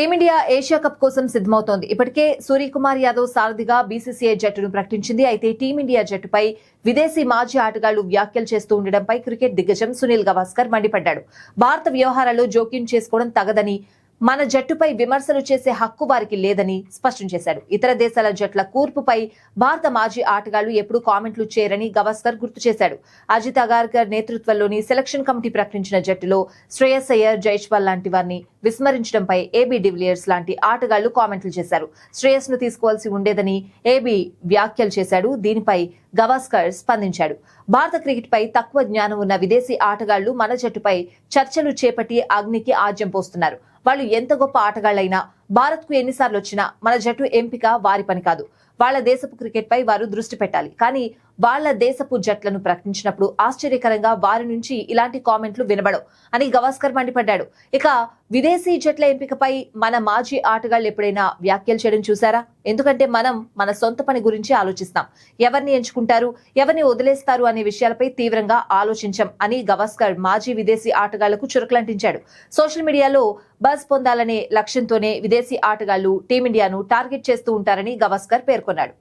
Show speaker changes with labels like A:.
A: Team India Asia cup కోసం సిద్దమవుతోంది ఇప్పటికే సూర్యకుమార్ యాదవ్ సారథిగా బీసీసీఐ జట్టును ప్రకటించింది. అయితే టీమిండియా జట్టుపై విదేశీ మాజీ ఆటగాళ్ళు వ్యాఖ్యలు చేస్తూ ఉండడంపై క్రికెట్ దిగ్గజం సునీల్ గవాస్కర్ మండిపడ్డాడు. భారత వ్యవహారాల్లో జోక్యం చేసుకోవడం తగదని మన జట్టుపై విమర్శలు చేసే హక్కు వారికి లేదని స్పష్టం చేశాడు ఇతర దేశాల జట్ల కూర్పుపై భారత మాజీ ఆటగాళ్ళు ఎప్పుడూ కామెంట్లు చేయరని గవాస్కర్ గుర్తు చేశాడు. అజిత్ అగార్కర్ నేతృత్వంలోని సెలక్షన్ కమిటీ ప్రకటించిన జట్టులో శ్రేయస్ అయ్యర్ జైష్వాల్ లాంటి వారిని విస్మరించడంపై ఏబీ డివిలియర్స్ లాంటి ఆటగాళ్ళు కామెంట్లు చేశారు. శ్రేయస్ను తీసుకోవాల్సి ఉండేదని ఏబీ వ్యాఖ్యలు చేశాడు. దీనిపై గవాస్కర్ స్పందించాడు. భారత క్రికెట్ పై తక్కువ జ్ఞానం ఉన్న విదేశీ ఆటగాళ్ళు మన జట్టుపై చర్చలు చేపట్టి అగ్నికి ఆజ్యం పోస్తున్నారు. వాళ్ళు ఎంత గొప్ప ఆటగాళ్ళైనా భారత్కు ఎన్నిసార్లు వచ్చినా మన జట్టు ఎంపిక వారి పని కాదు. వాళ్ళ దేశపు క్రికెట్ పై వారు దృష్టి పెట్టాలి. కానీ వాళ్ళ దేశపు జట్లను ప్రకటించినప్పుడు ఆశ్చర్యకరంగా వారి నుంచి ఇలాంటి కామెంట్లు వినబడవు అని గవాస్కర్ మండిపడ్డాడు. ఇక విదేశీ జట్ల ఎంపికపై మన మాజీ ఆటగాళ్ళు ఎప్పుడైనా వ్యాఖ్యలు చేయడం చూసారా ఎందుకంటే మనం మన సొంత పని గురించి ఆలోచిస్తాం. ఎవరిని ఎంచుకుంటారు? ఎవరిని వదిలేస్తారు అనే విషయాలపై తీవ్రంగా ఆలోచించాం అని గవాస్కర్ మాజీ విదేశీ ఆటగాళ్ళకు చురుకులంటించాడు. సోషల్ మీడియాలో బజ్ పొందాలనే లక్ష్యంతోనే విదేశీ ఆటగాళ్ళు టీమిండియాను టార్గెట్ చేస్తూ ఉంటారని గవాస్కర్ పేర్కొన్నాడు.